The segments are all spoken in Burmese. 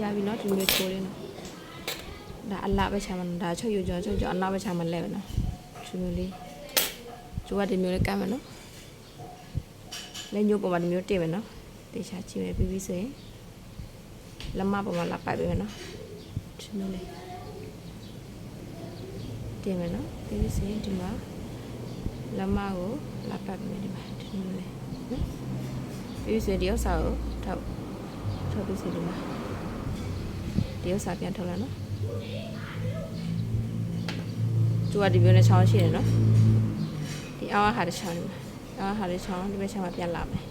ရပြီနော်ဒီမျိုးချိုးလေးနော်ဒါအလားပဲချာမဒါချုပ်ယူကြောချုပ်ကြောအလားပဲချာမလဲပဲနော်ဒီမျိုးလေးကျိုးကဒီမျိုးလေးကမ်းမယ်နော်လက်ညှိုးပေါ်မှာဒီမျိုးတင်မယ်နော်တေချာကြည့်မယ်ပြီးပြီဆိုရင်လက်မပေါ်မှာလာပိုက်ပေးမယ်နော်ဒီမျိုးလေးတင်မယ်နော်ပြီးပြီဆိုရင်ဒီမှာလက်မကိုလာပိုက်ပေးမယ်ဒီမှာဒီမျိုးလေးနော်ပြီးပြီဆိုရင်ဒီဥစ္စာကိုထောက်ထောက်ပြီးစီဒီမှာ ဒီဥစ္စာပြန်ထုတ်လိုက်နော်သူကဒီမျိုးနဲ့ချောင်းရှိတယ်နော်ဒီအောက်ဟာတစ်ချောင်းဒီမှာအောက်ဟာတစ်ချောင်းဒီဘက်ချောင်းမှာပြန်လာမယ်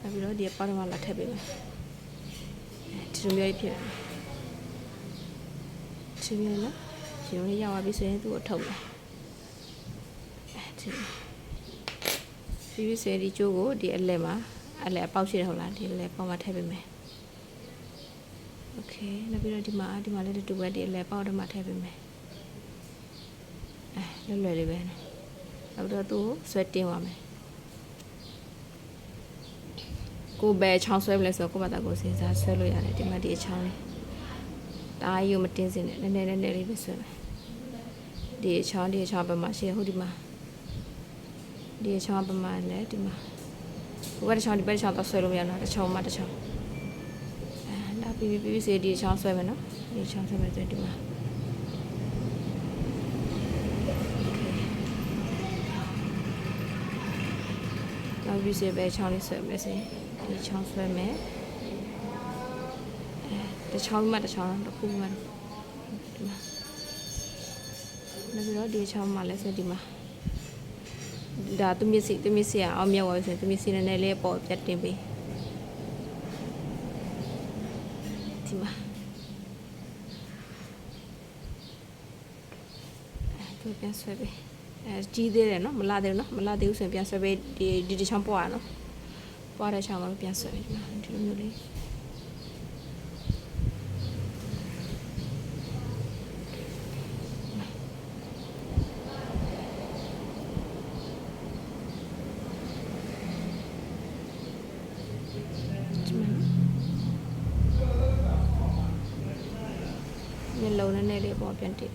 နောက်ပြီးတော့ဒီပေါက်တော့လာထည့်ပေးမယ်ဒီလိုမျိုးဖြစ်တယ်ဒီမျိုးနော်ဒီလိုလေးရောက်သွားပြီဆိုရင်သူ့ကိုထုတ်မယ်အဲဒီပြီးပြီဆိုရင်ဒီကျိုးကိုဒီအလဲမှာ အဲ့လေအပေါက်ရှိတယ်ဟုတ်လားဒီလေပေါက်မှာထည့်ပေးမယ်โอเคနောက်ပြီးတော့ဒီမှာဒီမှာလည်းတူပဲဒီလေပေါက်တော့မှထည့်ပေးမယ်အဲလွယ်လွယ်လေးပဲနောက်တော့သူ့ကိုဆွဲတင်းသွားမယ်ကိုဘယ်ချောင်းဆွဲမလဲဆိုတော့ကိုယ့်ဘာသာကိုယ်စဉ်းစားဆွဲလို့ရတယ်ဒီမှာဒီအချောင်းလေးဒါကြီးကိုမတင်းစင်နဲ့နည်းနည်းနည်းနည်းလေးပဲဆွဲမယ်ဒီအချောင်းဒီအချောင်းဘယ်မှာရှိရဟုတ်ဒီမှာဒီအချောင်းဘယ်မှာလဲဒီမှာ ဘဝတစ်ချောင်းဒီဘက်တစ်ချောင်းတော့ဆွဲလို့မရတော့တစ်ချောင်းမှတစ်ချောင်းအဲဒါပြီးပြီးပြီးစီဒီချောင်းဆွဲမယ်နော်ဒီချောင်းဆွဲမယ်ဆိုရင်ဒီမှာနောက်ပြီးစီပဲချောင်းလေးဆွဲမယ်စီဒီချောင်းဆွဲမယ်အဲတစ်ချောင်းမှတစ်ချောင်းတစ်ခုမှဒီမှာနောက်ပြီးတော့ဒီချောင်းမှလည်းဆိုဒီမှာ ဒါသူမျက်စိသူမျက်စိကအောင်မြောက်သွားပြီဆိုရင်သူမျက်စိနည်းနည်းလေးပေါ်ပြတ်တင်ပေးဒီမှာအဲသူပြန်ဆွဲပေးအဲကြီးသေးတယ်နော်မလာသေးဘူးနော်မလာသေးဘူးဆိုရင်ပြန်ဆွဲပေးဒီဒီတစ်ချောင်းပွားနော်ပွားတဲ့ချောင်းမှာပြန်ဆွဲပေးဒီမှာဒီလိုမျိုးလေးဒီမှာမျ က်လုံးနည်းနည်းလေးပေါ်ပြန်တစ်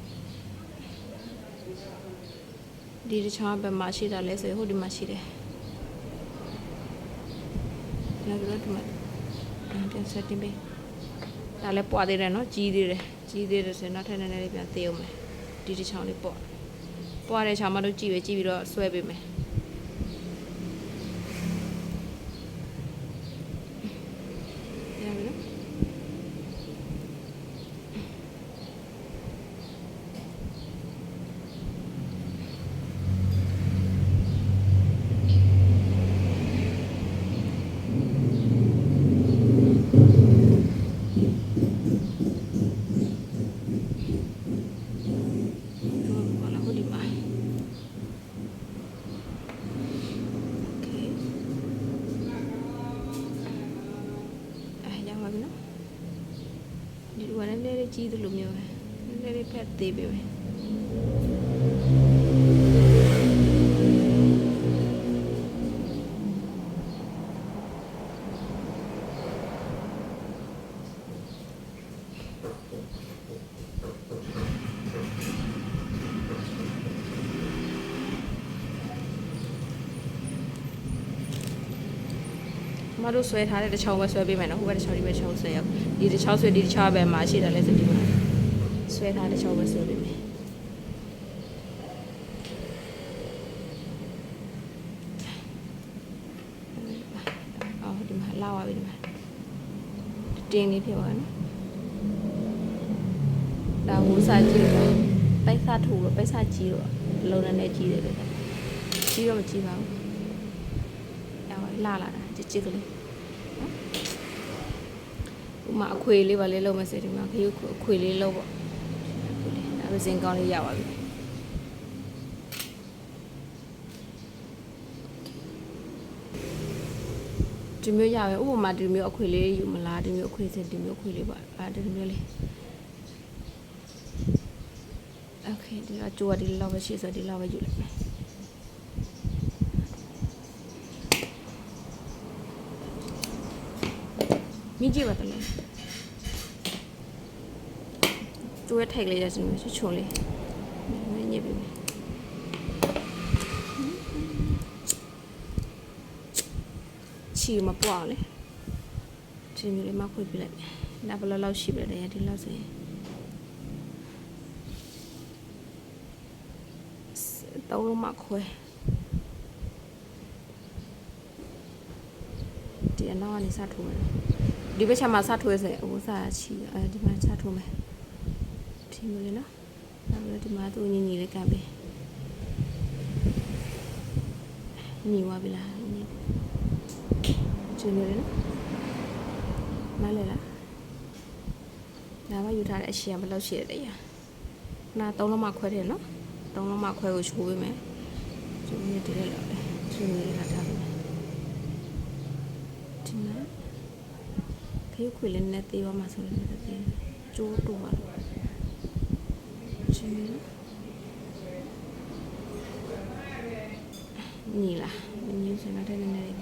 ဒီတစ်ချောင်းဘယ်မှာရှိတာလဲဆိုရင်ဟိုဒီမှာရှိတယ်နောက်ပြီးတော့ဒီမှာအဲပြန်ဆက်တင်ပေးဒါလည်းပွားသေးတယ်နော်ကြီးသေးတယ်ကြီးသေးတယ်ဆိုရင်နောက်ထပ်နည်းနည်းလေးပြန်သေးအောင်မယ်ဒီတစ်ချောင်းလေးပွားပွားတဲ့ချောင်းမလို့ကြည့်ပဲကြည့်ပြီးတော့ဆွဲပေးမယ် သလိုမျိုးပဲနည်းနည်းလေးဖက်သေးပဲပဲ မတို့ဆွဲထားတဲ့တစ်ချောင်းပဲဆွဲပေးမယ်နော်ဟိုဘက်တစ်ချောင်းဒီဘက်တစ်ချောင်းဆွဲရအောင်ဒီတစ်ချောင်းဆွဲဒီတစ်ချောင်းပဲမှာရှိတယ်လဲဆိုဒီမှာဆွဲထားတဲ့တစ်ချောင်းပဲဆွဲပေးမယ်အော်ဒီမှာလာပါပြီဒီမှာတင်းလေးဖြစ်သွားနော်ဒါဝူစာကြည့်တော့ပိုက်စာထူတော့ပိုက်စာကြီးတော့လုံနေနေကြီးတယ်လေကြီးတော့မကြီးပါဘူးအော်လာလာတာကြည့်ကြည့်ကလေး ဥမာအခွေလေးပါလေးလုံးမစဒီမှာခရုအခွေလေးလုံးပေါ့ဒါပဲစင်ကောင်းလေးရပါပြီဒီမျိုးရပဲဥပမာဒီမျိုးအခွေလေးယူမလားဒီမျိုးအခွေစင်ဒီမျိုးအခွေလေးပါအာဒီမျိုးလေးโอเคဒီတော့ကျိုးကဒီလောက်ပဲရှိဆိုဒီလောက်ပဲယူလိုက်မယ် မြင့်ကြည့်ပါတလို့ကျိုးရထိုက်လေးရစနေချွချုံလေးမြင့်ညစ်ပြီချီမပွားလေချီမျိုးလေးမခွေပြလိုက်ဒါဘယ်လောက်လောက်ရှိပြီလဲဒီလောက်ဆိုရင်သုံးလုံးမခွဲဒီအနောက်ကနေစထိုးမယ် ဒီဘက်ချက်မှာစထိုးရစေအဝစားချီအဲဒီမှာစထိုးမယ်ဒီမျိုးလေးနော်နောက်ပြီးဒီမှာသူညီညီလေးကပ်ပေးညီဝပြီလားညီချီမျိုးလေးနော်နားလဲလားဒါမှယူထားတဲ့အရှိရဘယ်လောက်ရှိရတဲ့ရနာသုံးလုံးမခွဲတယ်နော်သုံးလုံးမခွဲကိုချိုးပေးမယ်ချိုးနေတယ်လေချိုးနေရတာထားပေးမယ်ဒီမှာ ခေခွေလည်းနဲ့သေးပါမှဆိုလည်းနဲ့သေးကျိုးတူပါလို့ချီညီလားညီစင်တဲ့နေနေလေး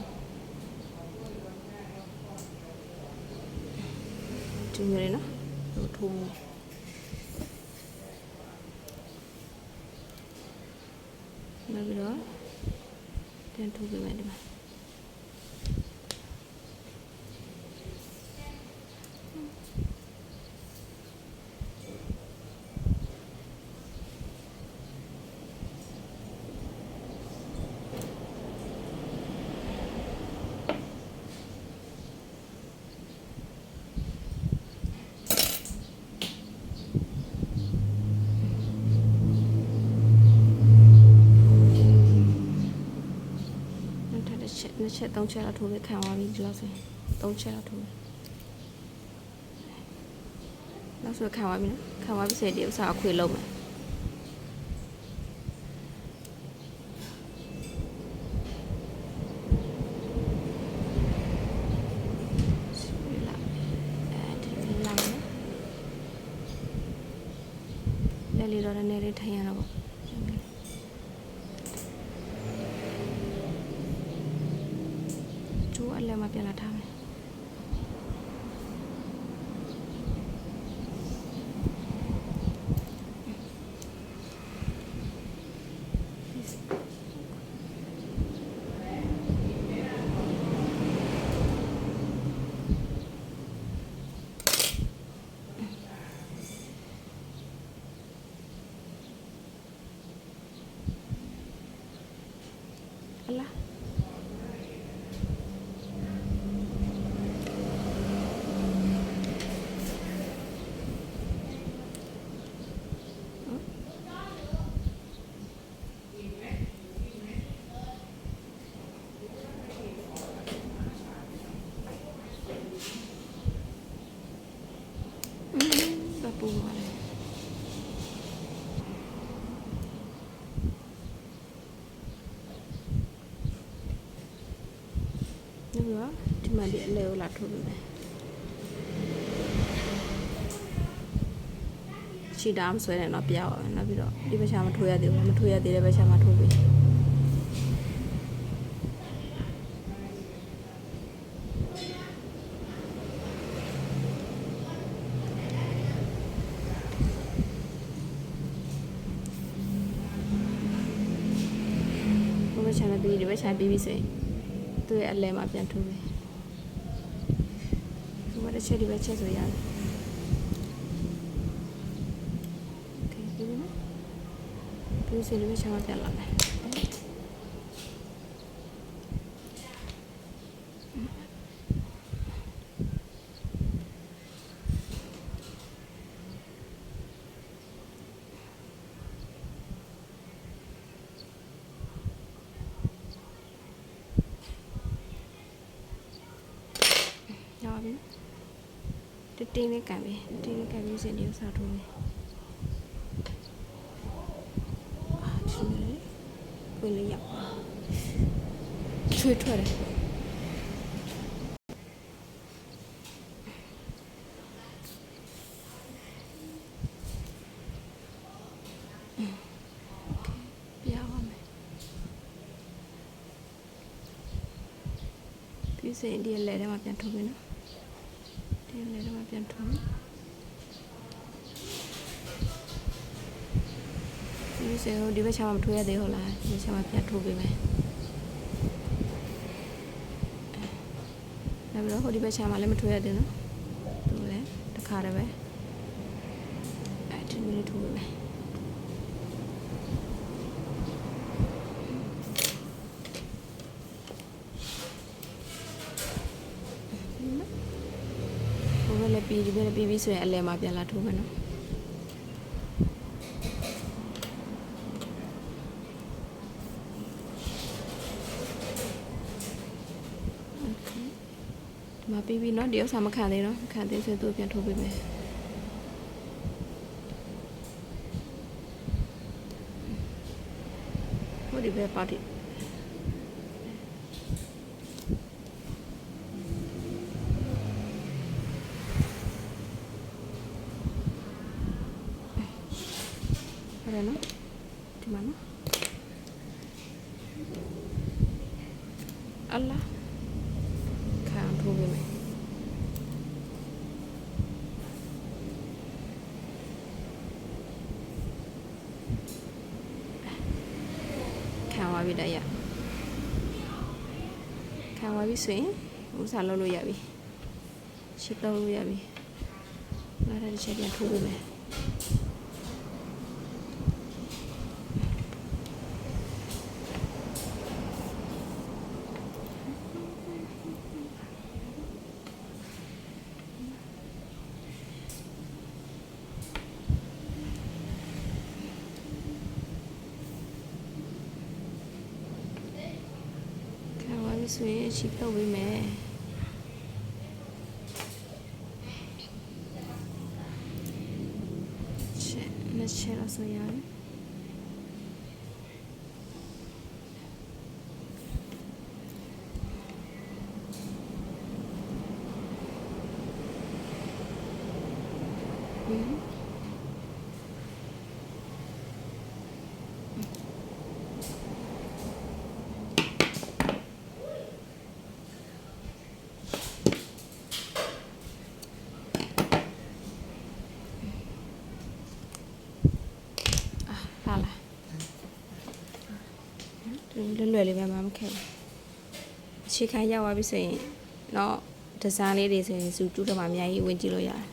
ဒီမျိုးလေးနော်ဟိုထိုးနောက်ပြီးတော့တန်ထိုးပေးမယ်ဒီမှာနောက်ထပ်တစ် ချက်နှစ်ချက်သုံးချက်လောက်ထိုးပေးခံသွားပြီဒီလောက်ဆိုရင်သုံးချက်လောက်ထိုးမယ်နောက်ဆိုခံသွားပြီနော်ခံသွားပြီဆိုရင်ဒီဥစ္စာအခွေလုံးမယ်ဆွဲလာအဲဒီလောက်နော်လက်လေးတော့နည်းနည်းလေးထိုင်ရတော့ပေါ့ ကျိုးအလဲမှာပြန်လာထားမယ်ဟလာ ဘပူပါလေ ဒီမှာဒီမှာဒီအလဲကိုလာထုတ်ပေးမယ်ချီတာမဆွဲနဲ့တော့ပြအောင်နောက်ပြီးတော့ဒီဘက်ချာမထိုးရသေးဘူးမထိုးရသေးတဲ့ဘက်ချာမထိုးပေးဒီဘက်ချာမပြီးဒီဘက်ချာပြီးပြီဆိုရင် သူ့ရဲ့အလဲမှာပြန်ထိုးပေးဒီဘက်တစ်ချက်ဒီဘက်ချက်ဆိုရတယ် Okay, ပြီးပြီနော်ပြီးစီလေးချမ်းပြန်လာမယ်ရပါပြီ တတင်းလေးကန်ပြီတင်းလေးကန်ပြီးစင်ဒီကိုစားထိုးမယ်အာဒီလေကိုလေးရောက်ချွေထွက်တယ်ပြရအောင်မယ်ပြီးစင်ဒီလဲထဲမှာပြန်ထုတ်ပြီနော်ဒီလည်းတော့ ပြန်ထုံးဒီစေဟိုဒီဘက်ချာမထိုးရသေးဟုတ်လားဒီချာမပြန်ထိုးပေးမယ်နောက်ပြီးတော့ဟိုဒီဘက်ချာမလည်းမထိုးရသေးနော်သူလည်းတစ်ခါတည်းပဲအဲဒီလိုလေးထိုးပေးမယ်ဟိုဘက်လည်း ပြီးဒီဘက်လည်းပြီးပြီးဆိုရင်အလဲမှာပြန်လာထိုးမယ်နော် ဒီမှာပြီးပြီเนาะဒီဥစ္စာမခံသေးတော့မခံသေးဆိုသူပြန်ထိုးပေးမယ်ဟိုဒီဘက်ပါတီဟုတ် ပေးမယ်ခံသွားပြီတည်းရခံသွားပြီဆိုရင်ဥစားလုပ်လို့ရပြီရှစ်တော့လို့ရပြီနောက်တစ်ချက်ပြန်ထိုးပေးမယ် ခံပါပြီ ဆိုရင်ရှိတော့ပေးမယ်ချက်နှစ်ချက်တော့ဆိုရတယ်ဟင်းအာလာလာဒီ လွယ်လွယ်လေးပဲမမခဲဘူးအခြေခံရောက်သွားပြီဆိုရင်တော့ဒီဇိုင်းလေးတွေဆိုရင်စူတူးတော့မှအများကြီးဝင်ကြည့်လို့ရတယ်